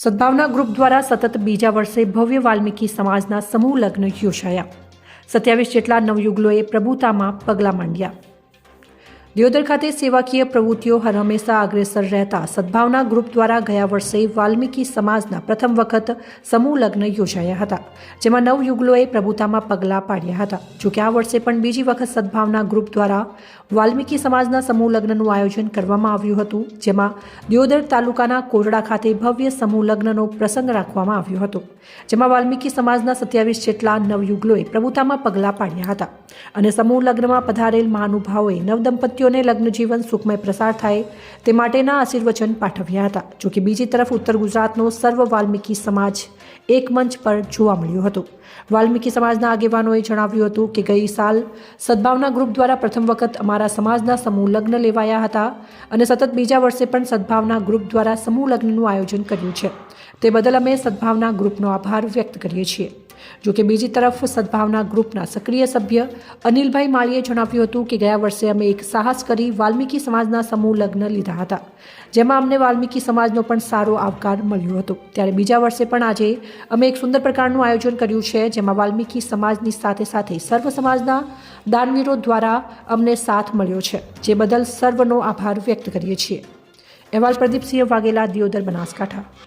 સદભાવના group દ્વારા સતત બીજા વર્ષે ભવ્ય વાલ્મીકી સમાજના સમૂહ લગ્ન યોજાયા. સત્યાવીસ જેટલા નવયુગલોએ પ્રભુતામાં પગલાં માંડ્યા. દિયોદર ખાતે સેવાકીય પ્રવૃત્તિઓ હર હંમેશા અગ્રેસર રહેતા સદભાવના ગ્રુપ દ્વારા ગયા વર્ષે વાલ્મીકી સમાજના પ્રથમ વખત સમૂહ લગ્ન યોજાયા હતા, જેમાં નવયુગલોએ પ્રભુતામાં પગલાં પાડ્યા હતા. જોકે આ વર્ષે પણ બીજી વખત સદભાવના ગ્રુપ દ્વારા વાલ્મીકી સમાજના સમૂહ લગ્નનું આયોજન કરવામાં આવ્યું હતું, જેમાં દિયોદર તાલુકાના કોરડા ખાતે ભવ્ય સમૂહ લગ્નનો પ્રસંગ રાખવામાં આવ્યો હતો, જેમાં વાલ્મીકી સમાજના સત્યાવીસ જેટલા નવયુગલોએ પ્રભુતામાં પગલાં પાડ્યા હતા. અને સમૂહ લગ્નમાં પધારેલ મહાનુભાવોએ નવદંપતીઓને લગ્ન જીવન સુખમય પ્રસાર થાય તે માટેના આશીર્વચન પાઠવ્યા હતા. જોકે બીજી તરફ ઉત્તર ગુજરાતનો સર્વ વાલ્મીકી સમાજ એક મંચ પર જોવા મળ્યો હતો. વાલ્મીકી સમાજના આગેવાનોએ જણાવ્યું હતું કે ગઈ સાલ સદભાવના ગ્રુપ દ્વારા પ્રથમ વખત અમારા સમાજના સમૂહ લગ્ન લેવાયા હતા અને સતત બીજા વર્ષે પણ સદભાવના ગ્રુપ દ્વારા સમૂહ લગ્નનું આયોજન કર્યું છે. તે બદલ અમે સદભાવના ગ્રુપનો આભાર વ્યક્ત કરીએ છીએ. જો કે બીજી તરફ સદભાવના ગ્રુપના સક્રિય સભ્ય અનિલભાઈ માળીએ જણાવ્યું હતું કે ગયા વર્ષે અમે એક સાહસ કરી વાલ્મીકી સમાજના સમૂહ લગ્ન લીધા હતા, જેમાં અમને વાલ્મીકી સમાજનો પણ સારો આવકાર મળ્યો હતો. ત્યારે બીજા વર્ષે પણ આજે અમે એક સુંદર પ્રકારનું આયોજન કર્યું છે, જેમાં વાલ્મીકી સમાજની સાથે સાથે સર્વ સમાજના દાનવીરો દ્વારા અમને સાથ મળ્યો છે, જે બદલ સર્વનો આભાર વ્યક્ત કરીએ છીએ. અહેવાલ પ્રદીપસિંહ વાઘેલા, દિયોદર બનાસકાંઠા.